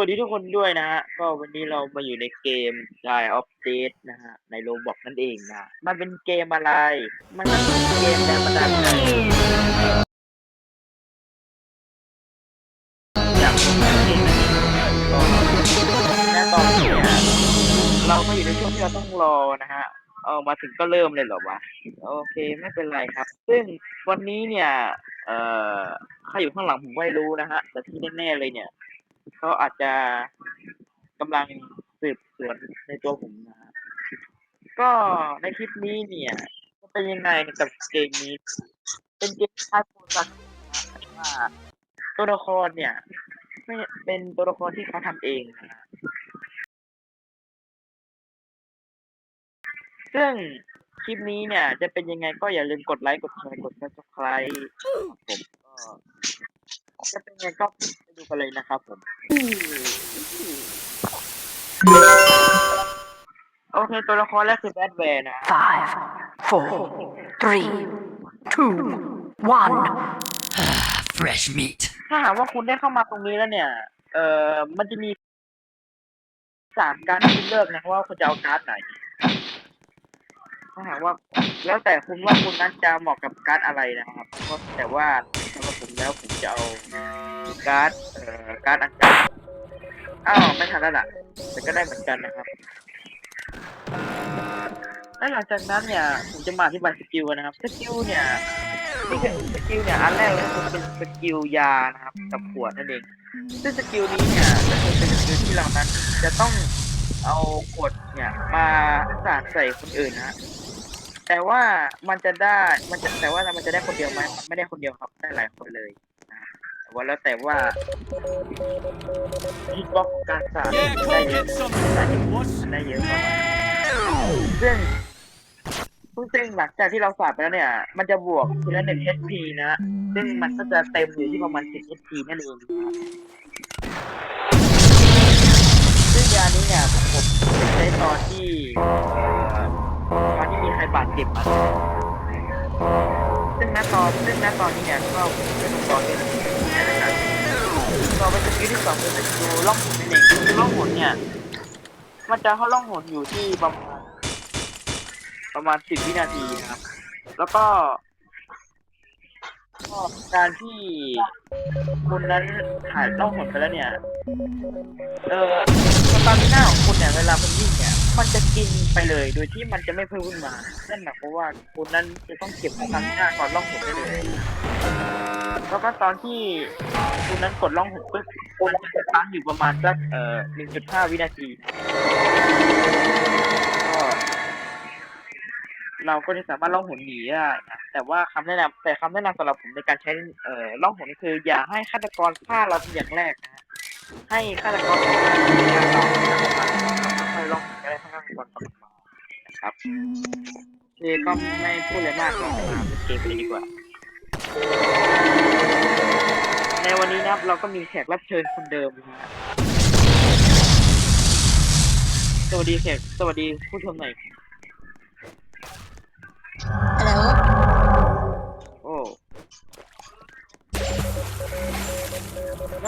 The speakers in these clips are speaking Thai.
สวัสดีทุกคนด้วยนะฮะ ก็วันนี้เรามาอยู่ในเกม Die of Dead นะฮะ ในโรบอกนั่นเองนะ มันเป็นเกมอะไร มันเป็นเกมแรงบันดาลใจจากผมเองนะก็และตอนนี้เนี่ยเราก็อยู่ในช่วงที่เราต้องรอนะฮะ เอามาถึงก็เริ่มเลยเหรอวะ โอเคไม่เป็นไรครับ ซึ่งวันนี้เนี่ย เอ่อใครอยู่ข้างหลังผมไม่รู้นะฮะ แต่ที่แน่ๆเลยเนี่ย เขาอาจจะกำลังสืบสวนในตัวผมนะก็ในคลิปนี้เนี่ยจะเป็นยังไงกับเกมนี้ เป็นเกมคล้ายโปรตัสนะฮะแต่ว่าตัวละครเนี่ยไม่เป็นตัวละครที่เขาทำเองนะซึ่งคลิปนี้เนี่ย จะเป็นยังไงก็อย่าลืมกดไลค์ กดแชร์ กด subscribe ผมก็ จะเป็นยังไงก็ไปดูกันเลยนะครับผม โอเค ตัวละครแรกคือแบทแวร์นะ Five, four, three, two, one. Fresh meat. ถ้าหากว่าคุณได้เข้ามาตรงนี้แล้วเนี่ย เอ่อ มันจะมีสามการดให้คุณเลือกนะว่าคุณจะเอาการ์ดไหน ถ้าหากว่าแล้วแต่คุณว่าคุณนั้นจะเหมาะกับการ์ดอะไรนะครับเพราะแต่ว่าสำหรับผม แล้วผมจะเอาการ์ดเอ่อการ์ดอันกาอ้าวไม่ทันแล้วล่ะแต่ก็ได้เหมือนกันนะครับและหลังจากนั้นเนี่ยผมจะมาอธิบายสกิลนะครับสกิลเนี่ยนี่คือสกิลเนี่ยอันแรกเลยคือเป็นสกิลยานะครับกับขวดนั่นเองซึ่งสกิลนี้เนี่ยก็คือเป็นสกิลที่เรานั้นจะต้องเอาขวดเนี่ยมาสาดใส่คนอื่นนะฮะ แต่ว่ามันจะได้มันจะแต่ว่ามันจะได้คนเดียวไหมไม่ได้คนเดียวครับได้หลายคนเลยแต่ว่าแล้วแต่ว่าฮิตบ็อกของการสาดได้เยอะได้เยอะได้เยอะประมาณซึ่งซึ่งหลังจากที่เราสาดไปแล้วเนี่ย มันจะบวกทีละหนึ่ง HP นะ ซึ่งมันก็จะเต็มอยู่ที่ประมาณ10 HP นั่นเองซึ่งยานี้เนี่ยผมผมใช้ตอนที่ ตอนที่มีใครบาดเจ็บมาซึ่งณตอนซึ่งณตอนนี้เนี่ยก็เป็นตอนที่นต่อไปสกิลที่สองคือสกิลล่องหนนั่นเองคือล่องหนเนี่ย มันจะเข้าล่องหนอยู่ที่ประมาณประมาณสิบวินาทีนะครับ แล้วก็การที่คุณนั้นถ่ายล่องหนไปแล้วเนี่ย เออสตามิน่าของคุณเนี่ยเวลาคุณวิ่งเนี่ย มันจะกินไปเลยโดยที่มันจะไม่เพิ่มขึ้นมา นั่นหมายความว่าคุณนั้นจะต้องเก็บสตามิน่าก่อนล่องหนได้เลย แล้วก็ตอนที่คุณนั้นกดล่องหนปุ๊บคุณจะสตาร์ทอยู่ประมาณสักเอ่อหนึ่งจุดห้าวินาทีก็เราก็จะสามารถล่องหนหนีได้นะแต่ว่าคำแนะนำแต่คำแนะนำสำหรับผมในการใช้เอ่อล่องหนคือ อย่าให้ฆาตกรฆ่าเราเป็นอย่างแรกนะให้ฆาตกรฆ่าเราค่อยล่องหนก็ ได้ถ้าฆาตกรกำลังมานะครับคือก็ไม่พูดเลยมากเราไปหาเกมไปดีกว่า ในวันนี้นะครับเราก็มีแขกรับเชิญคนเดิมนะฮะสวัสดีแขกสวัสดีผู้ชมหน่อย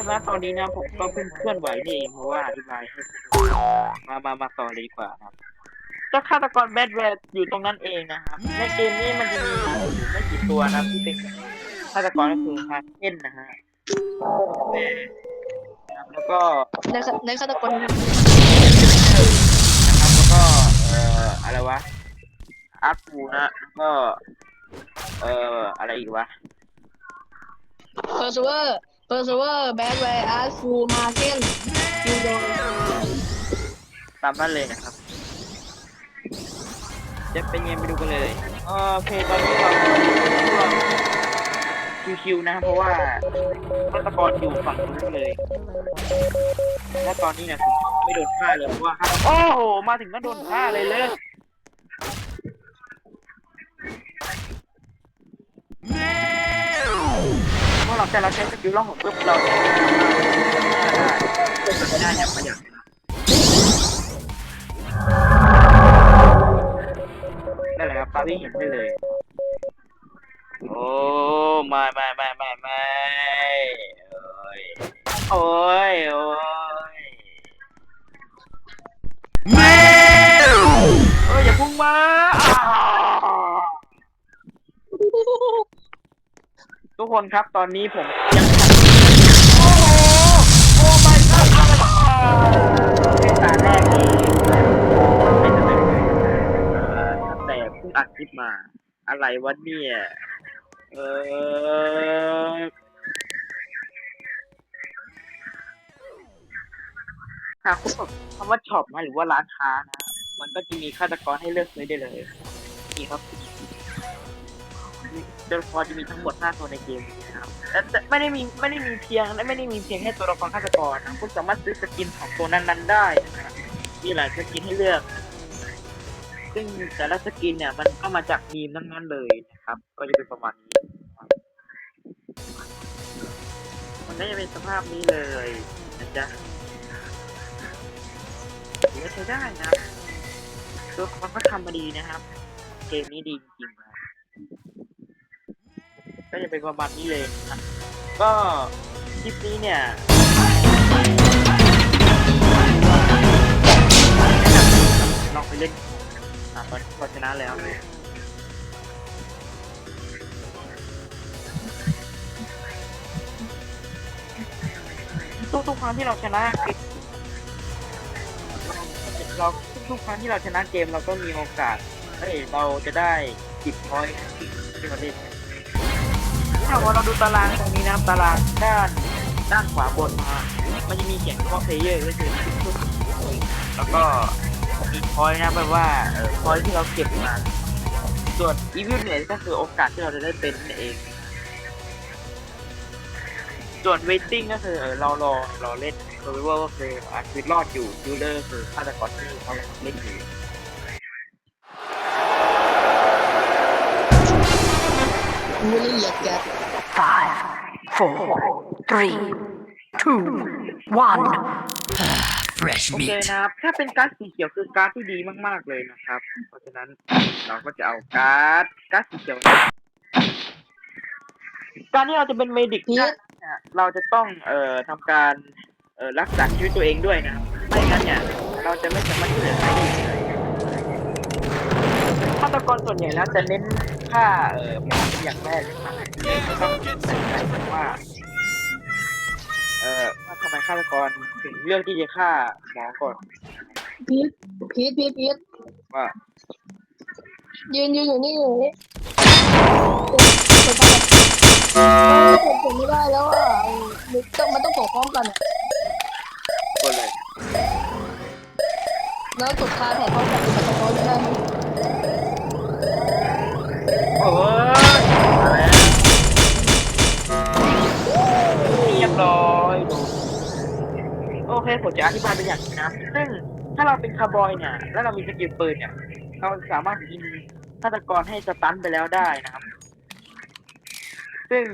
แล้วนะตอนนี้นะผมก็เพิ่งเคลื่อนไหวนี่เองเพราะว่าอธิบายให้มามามาต่อเลยดีกว่าครับเจ้าฆาตกรแบทแวร์อยู่ตรงนั้นเองนะครับในเกมนี้มันจะมีอยู่ไม่กี่ตัวนะที่เป็นฆาตกรก็คือฮาร์เคนนะฮะแวร์นะครับแล้วก็ในฆาในฆาตกรนะครับแล้วก็เอ่ออะไรวะอาร์คูนะแล้วก็เอ่ออะไรอีกวะเพอร์ซเวอร์ เพอร์ซเวอร์แบดแวร์อาร์ฟูมาเกนยูโดตามนั้นเลยนะครับ จะเป็นยังไงไปดูกันเลย โอเคตอนนี้เราก็ช่วงชิวๆนะครับเพราะว่าฆาตกรอยู่ฝั่งนู้นเลยและตอนนี้เนี่ยผมไม่โดนฆ่าเลยเพราะว่าฆาตโอ้โห มาถึงก็โดนฆ่าเลยเลย หลังจเราใช้สกิลล่องหนปุ๊บเราจะได้ได้อย่างประหยัดนั่นแหละครับตอนนี้เห็นได้เลย โอ้ไม่ไม่ไม่ไม่ไม่โอ้ยโอ้ยเอออย่าพุ่งมา ทุกคนครับตอนนี้ผมยังโอ้โหโอ้ my god เป็นตาแรกที่ไม่จะเป็นแต่เพิ่งอัดคลิปมา อะไรวะเนี่ย เออหากคุณบอกคำว่าช็อปนะหรือว่าร้านค้านะ มันก็จะมีฆาตกรให้เลือกซื้อได้เลย นี่ครับ เดลฟอร์จะมีทั้งหมด5ตัวในเกมนี้นะครับแต่ไม่ได้มีไม่ได้มีเพียงและไม่ได้มีเพียงแค่ตัวละครฆาตกรนะคุณสามารถซื้อสกินของตัวนั้นๆได้นะครับมีหลายสกินให้เลือก ซึ่งแต่ละสกินเนี่ยมันก็มาจากมีมทั้งนั้นเลยนะครับ ก็จะเป็นประมาณนี้มันก็จะเป็นสภาพนี้เลยนะจ๊ะถือว่าใช้ได้นะตัวมันก็ทำมาดีนะครับ เกมนี้ดีจริงๆนะ ก็จะเป็นประมาณนี้เลยนะก็คลิปนี้เนี่ยลองไปเล่นอะตอนนี้เราชนะแล้วทุกทุกๆครั้งที่เราชนะเกมเราทุกๆครั้งที่เราชนะเกมเราก็มีโอกาสเฮ้ยเราจะได้จิบพอยที่เราเล่น ถ้าว่าเราดูตารางตรงนี้นะตารางด้านด้านขวาบนมามันจะมีเขียนว่าเพลเยอร์ก็คือทุกๆแล้วก็มีพอยนะแปลว่าเออพอยที่เราเก็บมาส่วนอีวิลเนี่ยก็คือโอกาสที่เราจะได้เป็นนั่นเองส่วนเวทติ้งก็คือเรารอรอเล่น s u r v i v a l ก็คืออาชีวิตรอดอยู่ยูเลอร์คือฆาตกรที่เขาเล่นอยู่กูไม่ได้เหยียดแก four, three, two, one. Fresh โอเค meat. นะครับ ถ้าเป็นการ์ดสีเขียวคือการ์ดที่ดีมากๆเลยนะครับ เพราะฉะนั้นเราก็จะเอาการ์ดการ์ดสีเขียว การที่เราจะเป็นเมดิกพีได้ทเนี่ยเราจะต้องเอ่อทำการเอ่อรักษาชีวิตตัวเองด้วยนะครับไม่งั้นเนี่ย เราจะไม่สามารถช่วยเหลือใครได้เลยฆา ตกรส่วนใหญ่แล้วจะเน้นฆ่าเออหมอนอย่างแรกนะครับก็ต้องสงสัยว่า เออว่าทำไมฆาตกรถึงเลือกที่จะฆ่าหมอก่อนพีทพีทพีทพีทว่ายืนยืนอยู่นี่อยู่นี่เปิดไม่ได้แล้วอะมันต้องมันต้องกดพร้อมกันอะก็เลยแล้วกดคาแผนพร้อมกันมันจะพร้อมไม่ได้ไหม โอ้ยมาแล้วเรียบร้อยโอเคผมจะอธิบายเป็นอย่างนี้นะซึ่งถ้าเราเป็นคาร์บอยเนี่ย แล้วเรามีสกิลปืนเนี่ยเราสามารถยิงฆาตกรให้สตันไปแล้วได้นะครับ ซึ่ง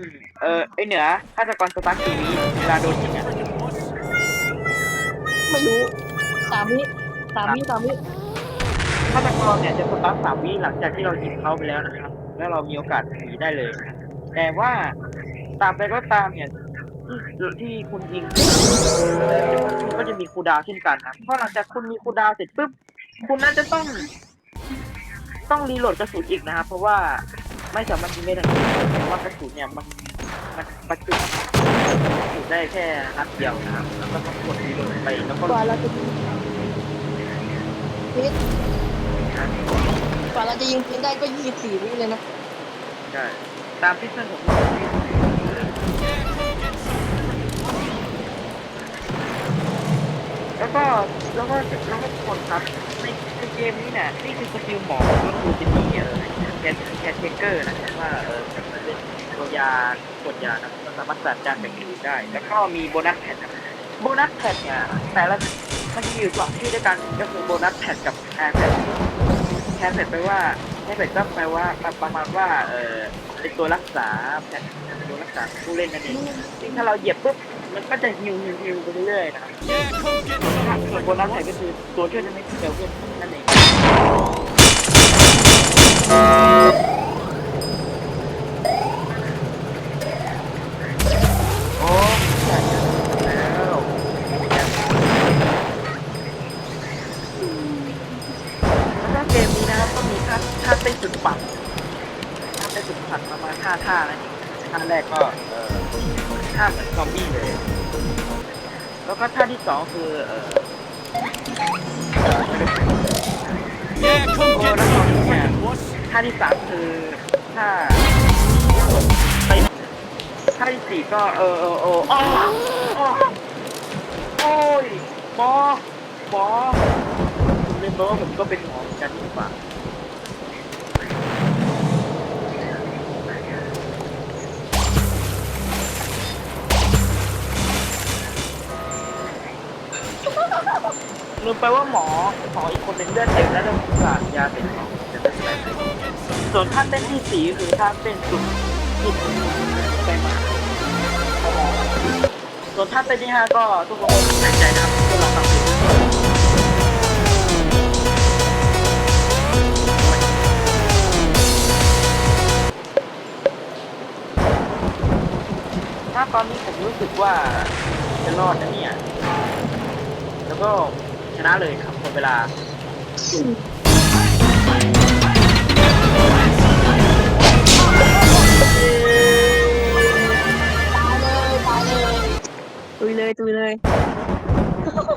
เออไอเหนือฆาตกรสตันกี่วิเวลาโดนยิงอะไม่รู้สามวิสามวิสามวิาตกรเนี่ยจะสตาร์ทสามวิหลังจากที่เรายิงเขาไปแล้วนะครับ แล้วเรามีโอกาสหนีได้เลย แต่ว่าตามไปก็ตามเนี่ยที่ที่คุณยิงก็จะมีคูดาวเช่นกันนะเพราะหลังจากคุณมีคูดาวเสร็จปุ๊บคุณน่าจะต้อง ต้องรีโหลดกระสุนอีกนะครับเพราะว่าไม่สามารถยิงได้ทันทีเพราะว่ากระสุนเนี่ยมันมันประจุจุได้แค่นัดเดียวนะครับแล้วก็ต้องกดรีโหลดไปแล้วก็ กว่าเราจะยิง พีทกว่าเราจะยิงพีทได้ก็ยี่สิบสี่วิเลยนะ ใช่ ตามที่เพื่อนผมบอกแล้วก็แล้วก็แล้วก็ทุกคนครับในในเกมนี้เนี่ยนี่คือสกิลหมอก็คือจะมีเออแคสแคสเชคเกอร์นะครับว่าเออจะมาเล่นตัวยากดยานะสามารถจัดการแบบนี้ได้ แล้วก็มีโบนัสแพทนะโบนัสแพทเนี่ยแต่ละมันมีอยู่สองที่ด้วยกันก็คือโบนัสแพทกับแคร์แพท แค่เสร็จไปว่าแค่เสร็จก็แปลว่าประมาณว่าเออเป็นตัวรักษาแพทเป็นตัวรักษาผู้เล่นนั่นเองซึ่งถ้าเราเหยียบปุ๊บมันก็จะฮิวฮิวฮิวไปเรื่อยๆนะครับส่วนโบนัสไทยก็คือตัวช่วยทำให้เซลล์เพื่อนนั่นเอง ได้ฝึกฝักนะครัได้ฝึกฝังประมาณห้าท่านะท่าแรกก็เอ่อท่าเหมือนซอมบี้เลย แล้วก็ท่าที่สองคือเอ่อ Yeah, come ท่าที่สามคือท่าไปท่าที่สี่ก็เออเออเอออ้ออ้อโอ้ยบอบอผเล่นรู้ว่ผมก็เป็นหมอเหมือนกันดีกว่า ลืมไปว่าหมอหมออีกคนหนึ่งเลือดเต็มแล้วเริ่มสาดยาเสร็จหมอจะเป็นอะไรส่วนท่าเต้นที่สี่คือท่าเต้นสุดสุดไปมาส่วนท่าเต้นที่ห้าก็ทุกคนใส่ใจนะครับพื่อเราทำผิดถ้าตอนนี้ผมรู้สึกว่าจะรอดนะเนี่ย แล้วก็ชนะเลยครับหมดเวลาตายเลยตายเลยตุยเลยตุยเลย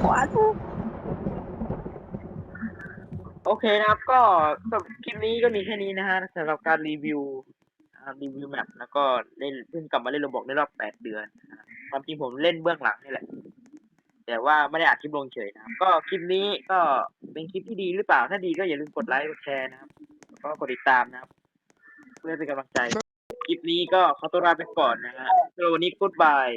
ขวาทุกโอเคนะครับ ก็สำหรับคลิปนี้ก็มีแค่นี้นะฮะสำหรับการรีวิวอ่ารีวิวแมปแล้วก็เล่นเพิ่งกลับมาเล่นระบบในรอบแปดเดือนนะครับความจริงผมเล่นเบื้องหลังนี่แหละ แต่ว่าไม่ได้อัดคลิปลงเฉยนะครับ ก็คลิปนี้ก็เป็นคลิปที่ดีหรือเปล่า ถ้าดีก็อย่าลืมกดไลค์กดแชร์นะครับแล้วก็กดติดตามนะครับ เพื่อเป็นกำลังใจ คลิปนี้ก็ขอตัวลาไปก่อนนะฮะสำหรับวันนี้กู๊ดบาย